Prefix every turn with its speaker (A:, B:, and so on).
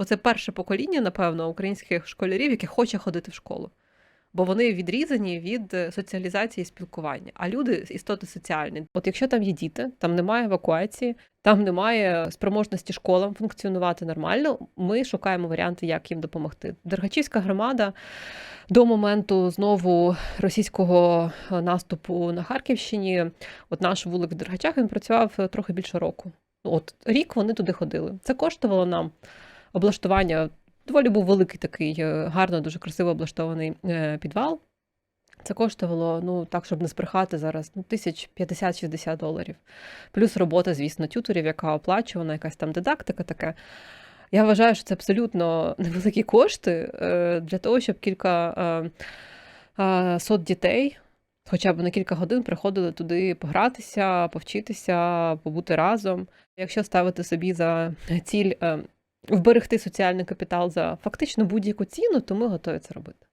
A: Бо це перше покоління, напевно, українських школярів, яке хоче ходити в школу. Бо вони відрізані від е, соціалізації і спілкування. А люди істоти соціальні. От якщо там є діти, там немає евакуації, там немає спроможності школам функціонувати нормально. Ми шукаємо варіанти, як їм допомогти. Дергачівська громада до моменту знову російського е, наступу на Харківщині, от наш вулик в Дергачах він працював е, трохи більше року. От рік вони туди ходили. Це коштувало нам облаштування. Доволі був великий такий, е, гарно, дуже красиво облаштований е, підвал. Це коштувало, ну так, щоб не збрехати зараз, ну, тисяч 50-60 доларів. Плюс робота, звісно, тюторів, яка оплачувана, якась там дидактика таке. Я вважаю, що це абсолютно невеликі кошти е, для того, щоб кілька сот дітей хоча б на кілька годин приходили туди погратися, повчитися, побути разом. Якщо ставити собі за ціль вберегти соціальний капітал за фактично будь-яку ціну, то ми готові це робити.